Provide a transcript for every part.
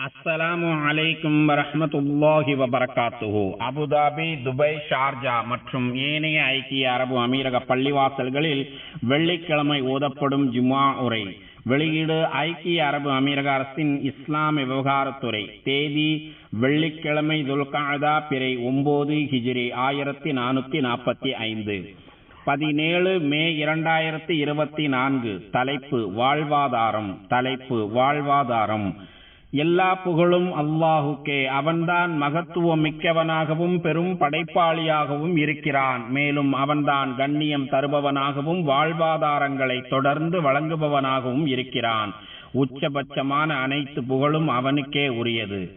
அஸ்ஸலாமு அலைக்கும் வரஹ்மத்துல்லாஹி வபரகாத்துஹு. அபுதாபி துபை ஷார்ஜா மற்றும் ஏனைய ஐக்கிய அரபு அமீரக பள்ளிவாசல்களில் வெள்ளிக்கிழமை ஓதப்படும் ஜுமா உரை. வெளியீடு ஐக்கிய அரபு அமீரக அரசின் இஸ்லாமிய விவகாரத்துறை. தேதி வெள்ளிக்கிழமை துல்காதா பிறை ஒன்பது ஹிஜ்ரி ஆயிரத்தி நானூத்தி நாற்பத்தி ஐந்து. பதினேழு மே இரண்டாயிரத்தி இருபத்தி நான்கு. தலைப்பு வாழ்வாதாரம். தலைப்பு வாழ்வாதாரம். எல்லா புகழும் அல்லாஹுக்கே. அவன்தான் மகத்துவம் மிக்கவனாகவும் பெரும் படைப்பாளியாகவும் இருக்கிறான். மேலும் அவன்தான் கண்ணியம் தருபவனாகவும் வாழ்வாதாரங்களை தொடர்ந்து வழங்குபவனாகவும் இருக்கிறான். உச்சபட்சமான அனைத்து புகழும் அவனுக்கே உரியது.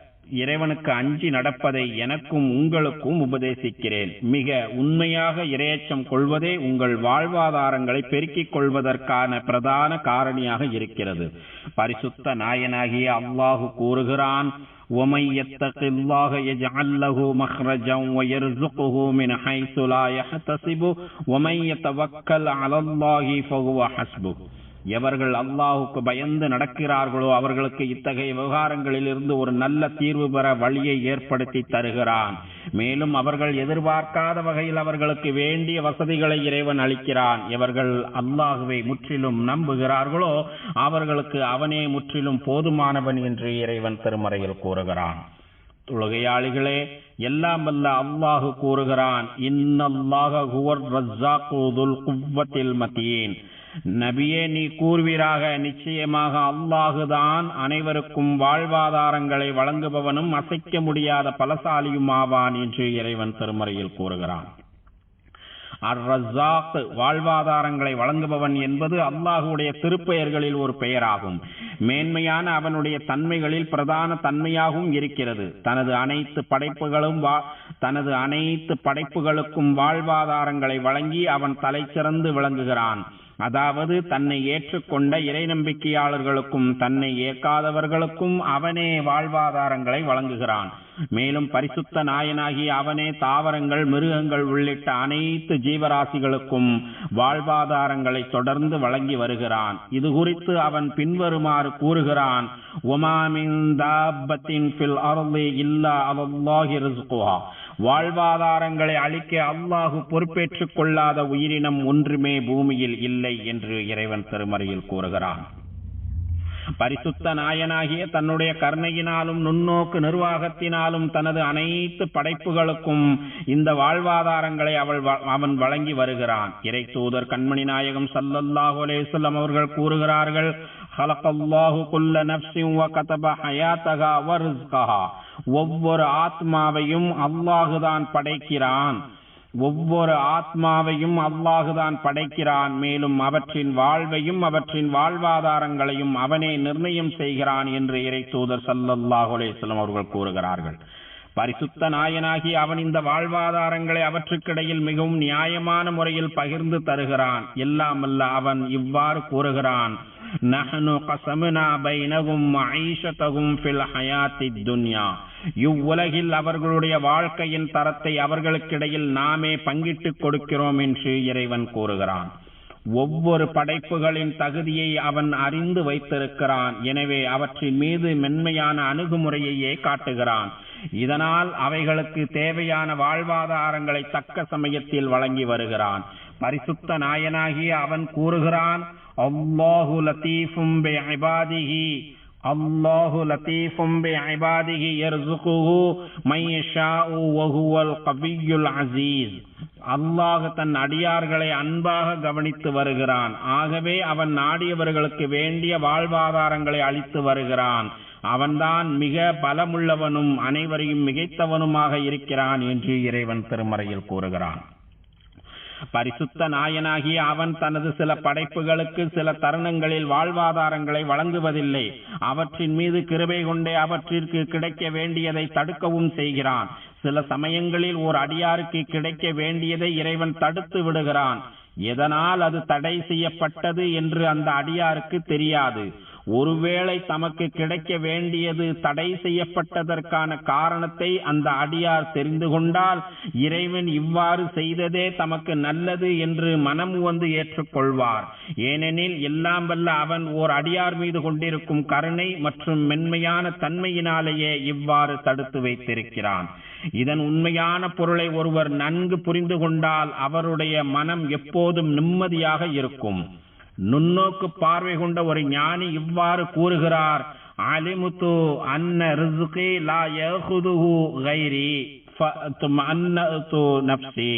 இறைவனுக்கு அஞ்சி நடப்பதை எனக்கும் உங்களுக்கும் உபதேசிக்கிறேன் மிக உண்மையாக இரையச்சம் கொள்வதே உங்கள் வாழ்வாதாரங்களை பெருக்கிக் கொள்வதற்கான பிரதான காரணியாக இருக்கிறது பரிசுத்த நாயனாகிய அல்லாஹு கூறுகிறான் ومن يتق الله يجعل له مخرجا ويرزقه من حيث لا يحتسب ومن يتوكل على الله فهو حسبه எவர்கள் அல்லாஹுக்கு பயந்து நடக்கிறார்களோ அவர்களுக்கு இத்தகைய விவகாரங்களில் இருந்து ஒரு நல்ல தீர்வு பெற வழியை ஏற்படுத்தி தருகிறான். மேலும் அவர்கள் எதிர்பார்க்காத வகையில் அவர்களுக்கு வேண்டிய வசதிகளை இறைவன் அளிக்கிறான். எவர்கள் அல்லாஹுவை முற்றிலும் நம்புகிறார்களோ அவர்களுக்கு அவனே முற்றிலும் போதுமானவன் என்று இறைவன் திருமறையில் கூறுகிறான். தொழுகையாளிகளே எல்லாம் வல்ல அல்லாஹு கூறுகிறான் இன்னல்லாக குவர் ரஸ்ஸாக்கு துல் குவ்வத்தில் மத்தியேன் நபியே நீ கூறுவீராக. நிச்சயமாக அல்லாஹுதான் அனைவருக்கும் வாழ்வாதாரங்களை வழங்குபவனும் அசைக்க முடியாத பலசாலியும் ஆவான் என்று இறைவன் திருமறையில் கூறுகிறான். அர் ரஸாக் வாழ்வாதாரங்களை வழங்குபவன் என்பது அல்லாஹுடைய திருப்பெயர்களில் ஒரு பெயராகும். மேன்மையான அவனுடைய தன்மைகளில் பிரதான தன்மையாகவும் இருக்கிறது. தனது அனைத்து படைப்புகளும் தனது அனைத்து படைப்புகளுக்கும் வாழ்வாதாரங்களை வழங்கி அவன் தலை சிறந்து விளங்குகிறான். அதாவது தன்னை ஏற்றுக்கொண்ட இறை நம்பிக்கையாளர்களுக்கும் தன்னை ஏற்காதவர்களுக்கும் அவனே வாழ்வாதாரங்களை வழங்குகிறான். மேலும் பரிசுத்த நாயனாகி அவனே தாவரங்கள் மிருகங்கள் உள்ளிட்ட அனைத்து ஜீவராசிகளுக்கும் வாழ்வாதாரங்களை தொடர்ந்து வழங்கி வருகிறான். இது குறித்து அவன் பின்வருமாறு கூறுகிறான். ஒமாமின் இல்லா அலல்லாஹி ரிஸ்குஹா. வாழ்வாதாரங்களை அளிக்க அல்லாஹு பொறுப்பேற்றுக் கொள்ளாத உயிரினம் ஒன்றுமே பூமியில் இல்லை என்று இறைவன் திருமறையில் கூறுகிறான். பரிசுத்த நாயனாகிய தன்னுடைய கருணையினாலும் நுண்ணோக்கு நிர்வாகத்தினாலும் தனது அனைத்து படைப்புகளுக்கும் இந்த வாழ்வாதாரங்களை அவள் அவன் வழங்கி வருகிறான். இறை தூதர் கண்மணி நாயகம் சல்லல்லாஹு அலேசல்லம் அவர்கள் கூறுகிறார்கள் ஹலகல்லாஹு குல்ல நப்சின் வ கதப ஹயாத்தகா ஒவ்வொரு ஆத்மாவையும் அல்லாஹுதான் படைக்கிறான். ஒவ்வொரு ஆத்மாவையும் அல்லாஹுதான் படைக்கிறான். மேலும் அவற்றின் வாழ்வையும் அவற்றின் வாழ்வாதாரங்களையும் அவனே நிர்ணயம் செய்கிறான் என்று இறை தூதர் சல்லல்லாஹு அலேஸ்லம் அவர்கள் கூறுகிறார்கள். பரிசுத்த நாயனாகி அவன் இந்த வாழ்வாதாரங்களை அவற்றுக்கிடையில் மிகவும் நியாயமான முறையில் பகிர்ந்து தருகிறான். எல்லாமல்ல அவன் இவ்வாறு கூறுகிறான். நஹனு கசமுனா பைனகும் ஐஷதகும் ஃபில் ஹயாத்தி துன்யா இவ்வுலகில் அவர்களுடைய வாழ்க்கையின் தரத்தை அவர்களுக்கிடையில் நாமே பங்கிட்டுக் கொடுக்கிறோம் என்று இறைவன் கூறுகிறான். ஒவ்வொரு படைப்புகளின் தகுதியை அவன் அறிந்து வைத்திருக்கிறான். எனவே அவற்றின் மீது மென்மையான அணுகுமுறையையே காட்டுகிறான். இதனால் அவைகளுக்கு தேவையான வாழ்வாதாரங்களை தக்க சமயத்தில் வழங்கி வருகிறான். பரிசுத்த நாயனாகிய அவன் கூறுகிறான் அல்லாஹு லத்தீஃபும் பிஇபாதிஹி அல்லாஹு லத்தீஃபும் பிஇபாதிஹி யர்சுகுஹு மை யஷாஉ வஹுவல் கவியுல் அஸீஸ் அல்லாஹ் தன் அடியார்களை அன்பாக கவனித்து வருகிறான் ஆகவே அவன் நாடியவர்களுக்கு வேண்டிய வாழ்வாதாரங்களை அளித்து வருகிறான் அவன்தான் மிக பலமுள்ளவனும் அனைவரையும் மிகைத்தவனுமாக இருக்கிறான் என்று இறைவன் திருமறையில் கூறுகிறான் பரிசுத்த நாயனாகிய அவன் தனது சில படைப்புகளுக்கு சில தருணங்களில் வாழ்வாதாரங்களை வழங்குவதில்லை. அவற்றின் மீது கிருபை கொண்டே அவற்றிற்கு கிடைக்க வேண்டியதை தடுக்கவும் செய்கிறான். சில சமயங்களில் ஓர் அடியாருக்கு கிடைக்க வேண்டியதை இறைவன் தடுத்து விடுகிறான். எதனால் அது தடை செய்யப்பட்டது என்று அந்த அடியாருக்கு தெரியாது. ஒருவேளை தமக்கு கிடைக்க வேண்டியது தடை செய்யப்பட்டதற்கான காரணத்தை அந்த அடியார் தெரிந்து கொண்டால் இறைவன் இவ்வாறு செய்ததே தமக்கு நல்லது என்று மனம் வந்து ஏற்றுக்கொள்வார். ஏனெனில் எல்லாம் வல்ல அவன் ஓர் அடியார் மீது கொண்டிருக்கும் கருணை மற்றும் மென்மையான தன்மையினாலேயே இவ்வாறு தடுத்து வைத்திருக்கிறான். இதன் உண்மையான பொருளை ஒருவர் நன்கு புரிந்து கொண்டால் அவருடைய மனம் எப்போதும் நிம்மதியாக இருக்கும். நுண்ணோக்கு பார்வை கொண்ட ஒரு ஞானி இவ்வாறு கூறுகிறார் அலிமுத்து அன்ன ரிசுகி லா யஹுதுஹு கைரி நப்சி.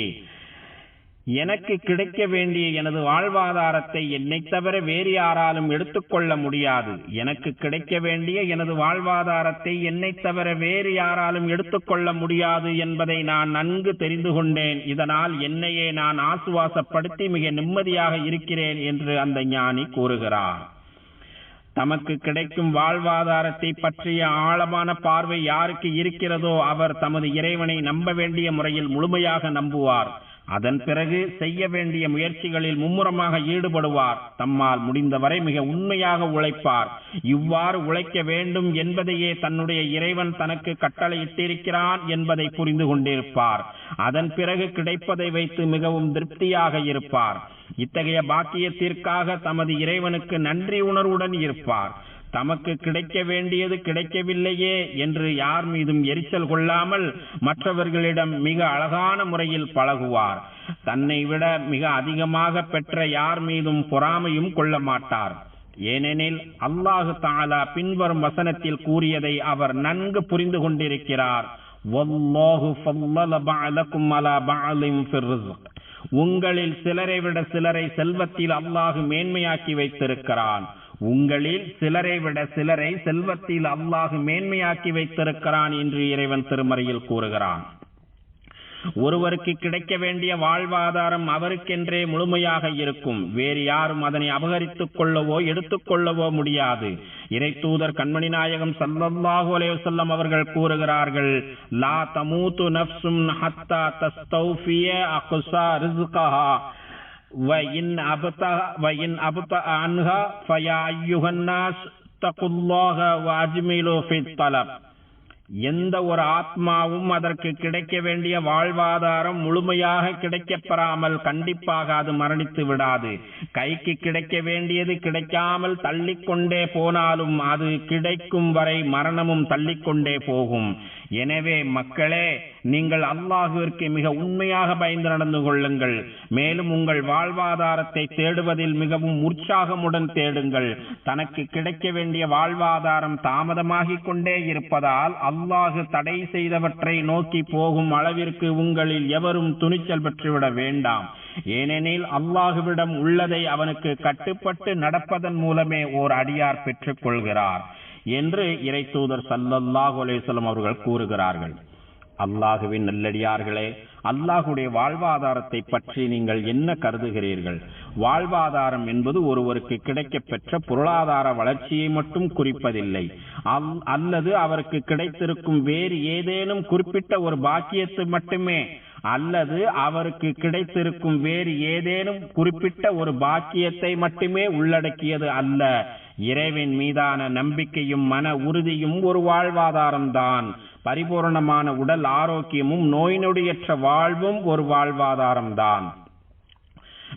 எனக்கு கிடைக்க வேண்டிய எனது வாழ்வாதாரத்தை என்னை தவிர வேறு யாராலும் எடுத்துக்கொள்ள முடியாது. எனக்கு கிடைக்க வேண்டிய எனது வாழ்வாதாரத்தை என்னை தவிர வேறு யாராலும் எடுத்துக்கொள்ள முடியாது என்பதை நான் நன்கு தெரிந்து கொண்டேன். இதனால் என்னையே நான் ஆசுவாசப்படுத்தி மிக நிம்மதியாக இருக்கிறேன் என்று அந்த ஞானி கூறுகிறார். தமக்கு கிடைக்கும் வாழ்வாதாரத்தை பற்றிய ஆழமான பார்வை யாருக்கு இருக்கிறதோ அவர் தமது இறைவனை நம்ப வேண்டிய முறையில் முழுமையாக நம்புவார். அதன் பிறகு செய்ய வேண்டிய முயற்சிகளில் மும்முரமாக ஈடுபடுவார். தம்மால் முடிந்தவரை மிக உண்மையாக உழைப்பார். இவ்வாறு உழைக்க வேண்டும் என்பதையே தன்னுடைய இறைவன் தனக்கு கட்டளையிட்டிருக்கிறான் என்பதை புரிந்து கொண்டிருப்பார். அதன் பிறகு கிடைப்பதை வைத்து மிகவும் திருப்தியாக இருப்பார். இத்தகைய பாக்கியத்திற்காக தமது இறைவனுக்கு நன்றி உணர்வுடன் இருப்பார். தமக்கு கிடைக்க வேண்டியது கிடைக்கவில்லையே என்று யார் மீதும் எரிச்சல் கொள்ளாமல் மற்றவர்களிடம் மிக அழகான முறையில் பழகுவார். தன்னை விட மிக அதிகமாக பெற்ற யார் மீதும் பொறாமையும் கொள்ள மாட்டார். ஏனெனில் அல்லாஹு தாலா பின்வரும் வசனத்தில் கூறியதை அவர் நன்கு புரிந்து கொண்டிருக்கிறார். உங்களில் சிலரை விட சிலரை செல்வத்தில் அல்லாஹு மேன்மையாக்கி வைத்திருக்கிறான். உங்களில் சிலரை விட சிலரை செல்வத்தில் அல்லாஹு மேன்மையாக்கி வைத்திருக்கிறான் என்று இறைவன் திருமறையில் கூறுகிறான். ஒருவருக்கு கிடைக்க வேண்டிய வாழ்வாதாரம் அவருக்கென்றே முழுமையாக இருக்கும். வேறு யாரும் அதனை அபகரித்துக் கொள்ளவோ எடுத்துக்கொள்ளவோ முடியாது. இறை தூதர் கண்மணி நாயகம் சல்லாஹு அலைஹி அவர்கள் கூறுகிறார்கள் லா தமூத்து நஃப்சும் ஹத்தா தஸ்தௌஃபிய அகுசா ரிஸ்கஹா. وإن أبطأ وإن أبطأ عنها فيا أيها الناس اتقوا الله وأجملوا في الطلب எந்த ஒரு ஆத்மாவும் அதற்கு கிடைக்க வேண்டிய வாழ்வாதாரம் முழுமையாக கிடைக்கப் பெறாமல் கண்டிப்பாக அது மரணித்து விடாது. கைக்கு கிடைக்க வேண்டியது கிடைக்காமல் தள்ளிக்கொண்டே போனாலும் அது கிடைக்கும் வரை மரணமும் தள்ளிக்கொண்டே போகும். எனவே மக்களே நீங்கள் அல்லாஹுவிற்கு மிக உண்மையாக பயந்து நடந்து கொள்ளுங்கள். மேலும் உங்கள் வாழ்வாதாரத்தை தேடுவதில் மிகவும் உற்சாகமுடன் தேடுங்கள். தனக்கு கிடைக்க வேண்டிய வாழ்வாதாரம் தாமதமாகிக் கொண்டே இருப்பதால் அல்லாஹு தடை செய்தவற்றை நோக்கி போகும் அளவிற்கு உங்களில் எவரும் துணிச்சல் பெற்றுவிட வேண்டாம். ஏனெனில் அல்லாஹுவிடம் உள்ளதை அவனுக்கு கட்டுப்பட்டு நடப்பதன் மூலமே ஓர் அடியார் பெற்றுக் கொள்கிறார் என்று இறை தூதர் சல்லல்லாஹு அவர்கள் கூறுகிறார்கள். அல்லாஹுவின் நல்லடியார்களே அல்லாஹுடைய வாழ்வாதாரத்தை பற்றி நீங்கள் என்ன கருதுகிறீர்கள்? வாழ்வாதாரம் என்பது ஒருவருக்கு கிடைக்கப்பெற்ற பொருளாதார வளர்ச்சியை மட்டும் குறிப்பதில்லை. அல்லது அவருக்கு கிடைத்திருக்கும் வேறு ஏதேனும் குறிப்பிட்ட ஒரு பாக்கியத்தை மட்டுமே அல்லது அவருக்கு கிடைத்திருக்கும் வேறு ஏதேனும் குறிப்பிட்ட ஒரு பாக்கியத்தை மட்டுமே உள்ளடக்கியது அல்ல. இறைவின் மீதான நம்பிக்கையும் மன உறுதியும் ஒரு வாழ்வாதாரம்தான். பரிபூரணமான உடல் ஆரோக்கியமும் நோய் நொடியற்ற வாழ்வும் ஒரு வாழ்வாதாரம்தான்.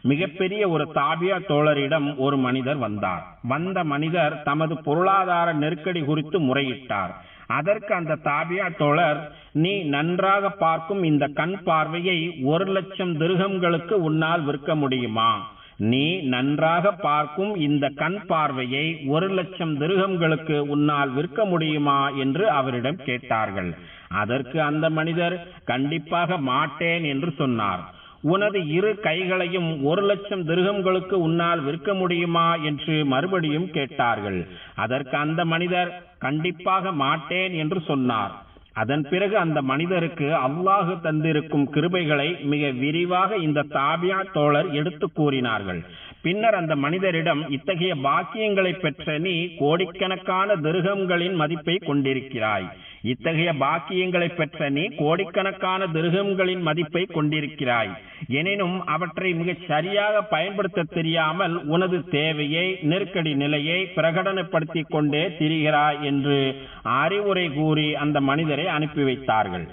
மிகப்பெரிய ஒரு தாபியா தோழரிடம் ஒரு மனிதர் வந்தார். வந்த மனிதர் தமது பொருளாதார நெருக்கடி குறித்து முறையிட்டார். அதற்கு அந்த தாபியா தோழர் நீ நன்றாக பார்க்கும் இந்த கண் பார்வையை ஒரு லட்சம் திருகங்களுக்கு உன்னால் விற்க முடியுமா? நீ நன்றாக பார்க்கும் இந்த கண் பார்வையை ஒரு லட்சம் திருகங்களுக்கு உன்னால் விற்க முடியுமா என்று அவரிடம் கேட்டார்கள். அதற்கு அந்த மனிதர் கண்டிப்பாக மாட்டேன் என்று சொன்னார். உனது இரு கைகளையும் ஒரு லட்சம் திருகங்களுக்கு உன்னால் விற்க முடியுமா? என்று மறுபடியும் கேட்டார்கள். அதற்கு அந்த மனிதர் கண்டிப்பாக மாட்டேன் என்று சொன்னார். அதன் பிறகு அந்த மனிதருக்கு அல்லாஹு தந்திருக்கும் கிருபைகளை மிக விரிவாக இந்த தாபியா தோழர் எடுத்து கூறினார்கள். பின்னர் அந்த மனிதரிடம் இத்தகைய பாக்கியங்களை பெற்ற நீ கோடிக்கணக்கான திருகங்களின் மதிப்பை கொண்டிருக்கிறாய். இத்தகைய பாக்கியங்களை பெற்ற நீ கோடிக்கணக்கான திருகங்களின் மதிப்பை கொண்டிருக்கிறாய். எனினும் அவற்றை மிகச் சரியாக பயன்படுத்த தெரியாமல் உனது தேவையை நெருக்கடி நிலையை பிரகடனப்படுத்திக் கொண்டே திரிகிறாய் என்று அறிவுரை கூறி அந்த மனிதரை அனுப்பி வைத்தார்கள்.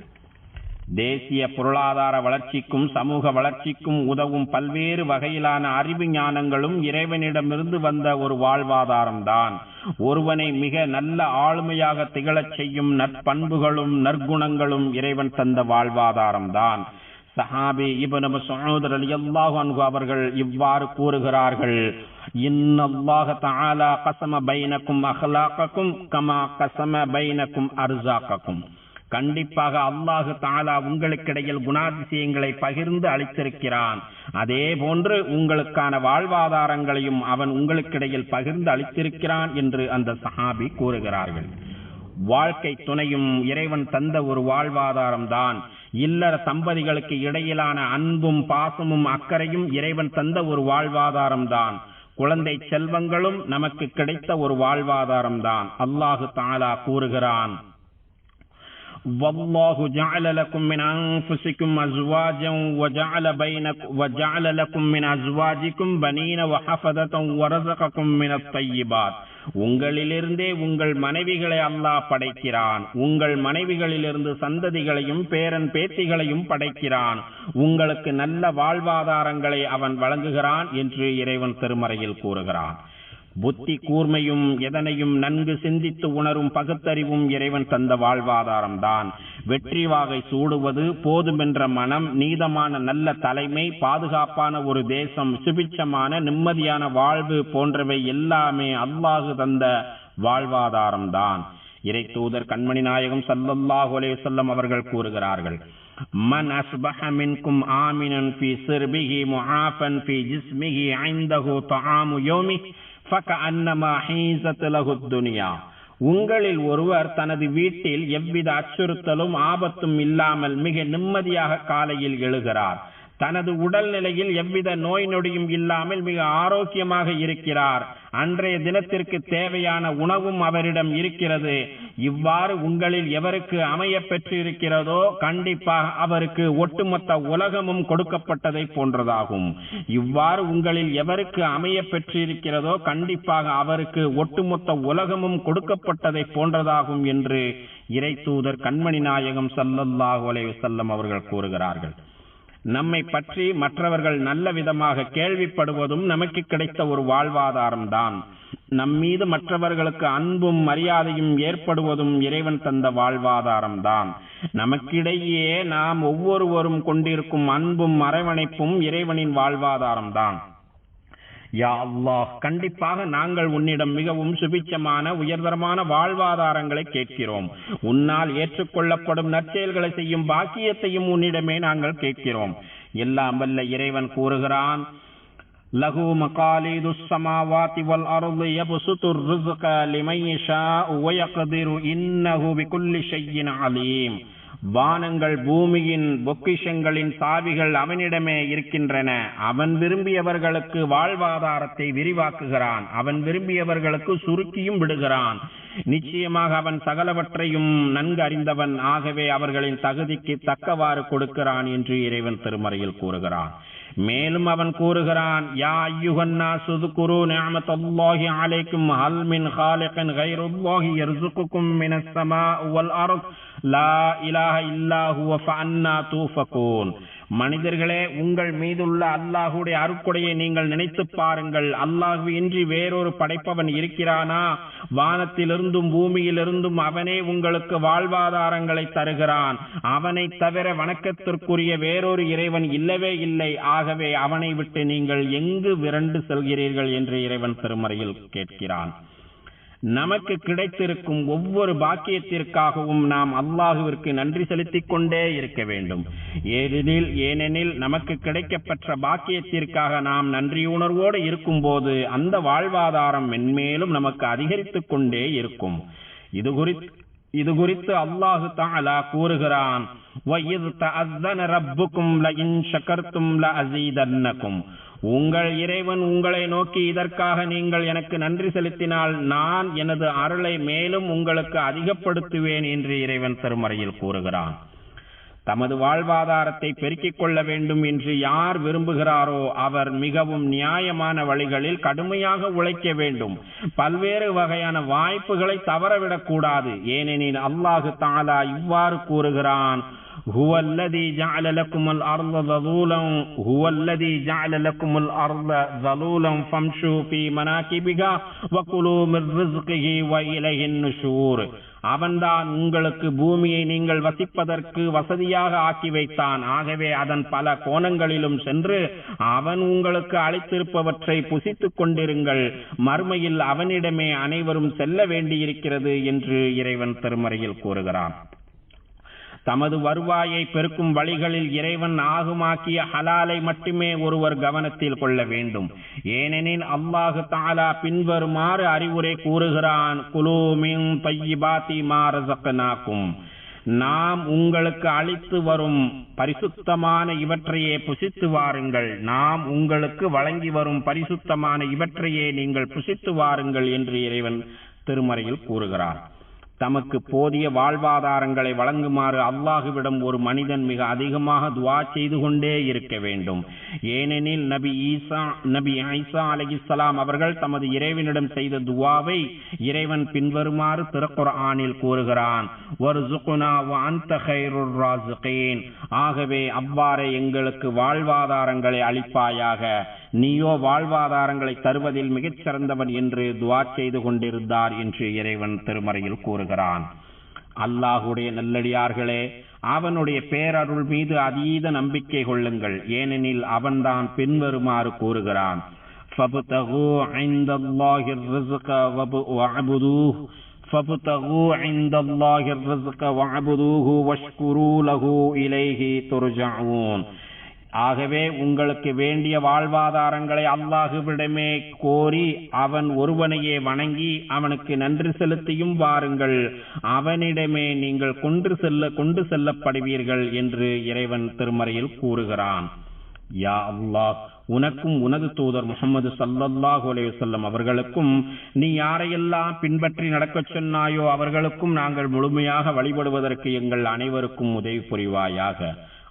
தேசிய பொருளாதார வளர்ச்சிக்கும் சமூக வளர்ச்சிக்கும் உதவும் பல்வேறு வகையிலான அறிவு ஞானங்களும் இறைவனிடமிருந்து வந்த ஒரு வாழ்வாதாரம்தான். ஒருவனை மிக நல்ல ஆளுமையாக திகழச் செய்யும் நற்பண்புகளும் நற்குணங்களும் இறைவன் தந்த வாழ்வாதாரம்தான். சஹாபி இப்னு அலி ரலியல்லாஹு அன்ஹு அவர்கள் இவ்வாறு கூறுகிறார்கள் இன்னல்லாஹ தஆலா கஸம பைனக்கும் அஹ்லாகக்கும் கமா கஸம பைனக்கும் அர்ஸாகக்கும் கண்டிப்பாக அல்லாஹு தாலா உங்களுக்கிடையில் குணாதிசயங்களை பகிர்ந்து அளித்திருக்கிறான். அதே போன்று உங்களுக்கான வாழ்வாதாரங்களையும் அவன் உங்களுக்கிடையில் பகிர்ந்து அளித்திருக்கிறான் என்று அந்த சஹாபி கூறுகிறார்கள். வாழ்க்கை துணையும் இறைவன் தந்த ஒரு வாழ்வாதாரம் தான் இல்லற தம்பதிகளுக்கு இடையிலான அன்பும் பாசமும் அக்கறையும் இறைவன் தந்த ஒரு வாழ்வாதாரம் தான் குழந்தை செல்வங்களும் நமக்கு கிடைத்த ஒரு வாழ்வாதாரம் தான் அல்லாஹு தாலா கூறுகிறான். والله جعل لكم من أنفسكم أزواجا وجعل بينكم وجعل لكم من أزواجكم بنين وحفظة ورزقكم من الطيبات உங்களிலிருந்தே உங்கள் மனைவிகளை அல்லாஹ் படைக்கிறான் உங்கள் மனைவிகளிலிருந்து சந்ததிகளையும் பேரன் பேத்திகளையும் படைக்கிறான் உங்களுக்கு நல்ல வாழ்வாதாரங்களை அவன் வழங்குகிறான் என்று இறைவன் திருமறையில் கூறுகிறான் புத்தி கூர்மையும் எதனையும் நன்கு சிந்தித்து உணரும் பகுத்தறிவும் இறைவன் தந்த வாழ்வாதாரம் தான் வெற்றி வாகை சூடுவது போதுமென்ற மனம் நீதமான நல்ல தலைமை பாதுகாப்பான ஒரு தேசம் சுபிச்சமான நிம்மதியான வாழ்வு போன்றவை எல்லாமே அல்லாஹு தந்த வாழ்வாதாரம் தான் இறை தூதர் கண்மணி நாயகம் சல்லல்லாஹு அலைஹி வஸல்லம் அவர்கள் கூறுகிறார்கள் من أصبح منكم آمنا في سربه معافا في جسمه عنده طعام يومه துனியா. உங்களில் ஒருவர் தனது வீட்டில் எவ்வித அச்சுறுத்தலும் ஆபத்தும் இல்லாமல் மிக நிம்மதியாக காலையில் எழுகிறார். தனது உடல்நிலையில் எவ்வித நோய் நொடியும் இல்லாமல் மிக ஆரோக்கியமாக இருக்கிறார். அன்றைய தினத்திற்கு தேவையான உணவும் அவரிடம் இருக்கிறது. இவ்வாறு உங்களில் எவருக்கு அமைய பெற்றிருக்கிறதோ கண்டிப்பாக அவருக்கு ஒட்டுமொத்த உலகமும் கொடுக்கப்பட்டதை போன்றதாகும். இவ்வாறு உங்களில் எவருக்கு அமைய பெற்றிருக்கிறதோ கண்டிப்பாக அவருக்கு ஒட்டுமொத்த உலகமும் கொடுக்கப்பட்டதை போன்றதாகும் என்று இறை தூதர் கண்மணி நாயகம் சல்லல்லாஹு அலைஹி செல்லம் அவர்கள் கூறுகிறார்கள். நம்மை பற்றி மற்றவர்கள் நல்ல விதமாக கேள்விப்படுவதும் நமக்கு கிடைத்த ஒரு வாழ்வாதாரம்தான். நம்மீது நம் மீது மற்றவர்களுக்கு அன்பும் மரியாதையும் ஏற்படுவதும் இறைவன் தந்த வாழ்வாதாரம்தான். நமக்கிடையே நாம் ஒவ்வொருவரும் கொண்டிருக்கும் அன்பும் அரவணைப்பும் இறைவனின் வாழ்வாதாரம்தான். யா அல்லாஹ் கண்டிப்பாக நாங்கள் உன்னிடம் மிகவும் சுபிச்சமான உயர்தரமான வாழ்வாதாரங்களை கேட்கிறோம். உன்னால் ஏற்றுக்கொள்ளப்படும் நற்செயல்களை செய்யும் பாக்கியத்தையும் உன்னிடமே நாங்கள் கேட்கிறோம். எல்லாம் வல்ல இறைவன் கூறுகிறான் லகு மகாலிது சமாவாதி வல் அருள் யபுசுது ரிஸ்க லிமை யஷா வயக்திரு இன்னஹு பிகுல்லி ஷையின் வானங்கள் பூமியின் பொக்கிஷங்களின் சாவிகள் அவனிடமே இருக்கின்றன. அவன் விரும்பியவர்களுக்கு வாழ்வாதாரத்தை விரிவாக்குகிறான். அவன் விரும்பியவர்களுக்கு சுருக்கியும் விடுகிறான். நிச்சயமாக அவன் சகலவற்றையும் நன்கு அறிந்தவன். ஆகவே அவர்களின் தகுதிக்கு தக்கவாறு கொடுக்கிறான் என்று இறைவன் திருமறையில் கூறுகிறான். மேலும் அவன் கூறுகிறான் யா ஐயுகன்னா சுதுகுரு நிஅமத்தல்லாஹி அலைக்கும் ஹல் மின் கைருல்லாஹி மினஸ் ஸமா வல் அர்த். லா இலாஹ இல்லாஹுவ ஃபஅன்னா தூஃபகூன். மனிதர்களே உங்கள் மீதுள்ள அல்லாஹுடைய அருக்குடையை நீங்கள் நினைத்து பாருங்கள். அல்லாஹு இன்றி வேறொரு படைப்பவன் இருக்கிறானா? வானத்திலிருந்தும் பூமியிலிருந்தும் அவனே உங்களுக்கு வாழ்வாதாரங்களை தருகிறான். அவனை தவிர வணக்கத்திற்குரிய வேறொரு இறைவன் இல்லவே இல்லை. ஆகவே அவனை விட்டு நீங்கள் எங்கு விரண்டு செல்கிறீர்கள் என்று இறைவன் திருமறையில் கேட்கிறான். நமக்கு கிடைத்திருக்கும் ஒவ்வொரு பாக்கியத்திற்காகவும் நாம் அல்லாஹுவிற்கு நன்றி செலுத்திக் கொண்டே இருக்க வேண்டும் ஏனெனில் ஏனெனில் நமக்கு கிடைக்கப்பெற்ற பாக்கியத்திற்காக நாம் நன்றியுணர்வோடு இருக்கும்போது அந்த வாழ்வாதாரம் மென்மேலும் நமக்கு அதிகரித்துக் கொண்டே இருக்கும் இது குறித்து இது குறித்து அல்லாஹு தாலா கூறுகிறான் وَإِذْ تَأَذَّنَ رَبُّكُمْ لَئِن شَكَرْتُمْ لَأَزِيدَنَّكُمْ உங்கள் இறைவன் உங்களை நோக்கி இதற்காக நீங்கள் எனக்கு நன்றி செலுத்தினால் நான் எனது அருளை மேலும் உங்களுக்கு அதிகப்படுத்துவேன் என்று இறைவன் திருமறையில் கூறுகிறான். தமது வாழ்வாதாரத்தை பெருக்கிக் கொள்ள வேண்டும் என்று யார் விரும்புகிறாரோ அவர் மிகவும் நியாயமான வழிகளில் கடுமையாக உழைக்க வேண்டும். பல்வேறு வகையான வாய்ப்புகளை தவறவிடக்கூடாது. ஏனெனில் அல்லாஹு தாலா இவ்வாறு கூறுகிறான். هو الذي جعل لكم الأرض ذلولا هو الذي جعل لكم الأرض ذلولا فامشوا في مناكبها وكلوا من رزقه وإليه النشور அவன்தான் உங்களுக்கு பூமியை நீங்கள் வசிப்பதற்கு வசதியாக ஆக்கி வைத்தான் ஆகவே அதன் பல கோணங்களிலும் சென்று அவன் உங்களுக்கு அளித்திருப்பவற்றை புசித்துக் கொண்டிருங்கள் மறுமையில் அவனிடமே அனைவரும் செல்ல வேண்டியிருக்கிறது என்று இறைவன் திருமறையில் கூறுகிறான் தமது வருவாயை பெருக்கும் வழிகளில் இறைவன் ஆகுமாக்கிய ஹலாலை மட்டுமே ஒருவர் கவனத்தில் கொள்ள வேண்டும். ஏனெனில் அல்லாஹு தாலா பின்வருமாறு அறிவுரை கூறுகிறான் குலூமின் பையிபாத்தி மாரசக்கனாக்கும் நாம் உங்களுக்கு அளித்து வரும் பரிசுத்தமான இவற்றையே புசித்து வாருங்கள். நாம் உங்களுக்கு வழங்கி வரும் பரிசுத்தமான இவற்றையே நீங்கள் புசித்து வாருங்கள் என்று இறைவன் திருமறையில் கூறுகிறார் தமக்கு போதிய வாழ்வாதாரங்களை வழங்குமாறு அல்லாஹுவிடம் ஒரு மனிதன் மிக அதிகமாக துவா செய்து கொண்டே இருக்க வேண்டும். ஏனெனில் நபி ஈசா நபி ஐசா அலிஸ்லாம் அவர்கள் தமது இறைவனிடம் செய்த துவாவை இறைவன் பின்வருமாறு திருக்குர்ஆனில் கூறுகிறான். ஒரு ஆகவே அவ்வாறே எங்களுக்கு வாழ்வாதாரங்களை அளிப்பாயாக. நீயோ வாழ்வாதாரங்களை தருவதில் மிகச்சிறந்தவன் என்று துவா செய்து கொண்டிருந்தார் என்று இறைவன் திருமறையில் கூறுகிறான். அல்லாஹுடைய நல்லடியார்களே அவனுடைய பேரருள் மீது அதீத நம்பிக்கை கொள்ளுங்கள். ஏனெனில் அவன்தான் பின்வருமாறு கூறுகிறான். துர்ஜாவூன் ஆகவே உங்களுக்கு வேண்டிய வாழ்வாதாரங்களை அல்லாஹுவிடமே கோரி அவன் ஒருவனையே வணங்கி அவனுக்கு நன்றி செலுத்தியும் வாருங்கள். அவனிடமே நீங்கள் கொன்று செல்ல கொண்டு செல்லப்படுவீர்கள் என்று இறைவன் திருமறையில் கூறுகிறான். யா அல்லாஹ் உனக்கும் உனது தூதர் முகமது சல்லல்லாஹு அலையுசல்லம் அவர்களுக்கும் நீ யாரையெல்லாம் பின்பற்றி நடக்கச் சொன்னாயோ அவர்களுக்கும் நாங்கள் முழுமையாக வழிபடுவதற்கு எங்கள் அனைவருக்கும் உதவி புரிவாயாக.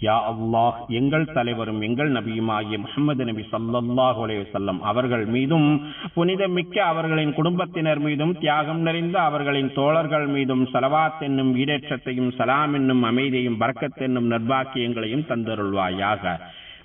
யா அல்லாஹ் எங்கள் தலைவரும் எங்கள் நபியுமாகிய முகமது நபி சல்லாஹ் செல்லம் அவர்கள் மீதும் புனிதமிக்க அவர்களின் குடும்பத்தினர் மீதும் தியாகம் நிறைந்த அவர்களின் தோழர்கள் மீதும் சலவாத் என்னும் ஈடேற்றத்தையும் சலாம் என்னும் அமைதியையும் பறக்கத் என்னும் நர்பாக்கியங்களையும் தந்தருள்வாயாக.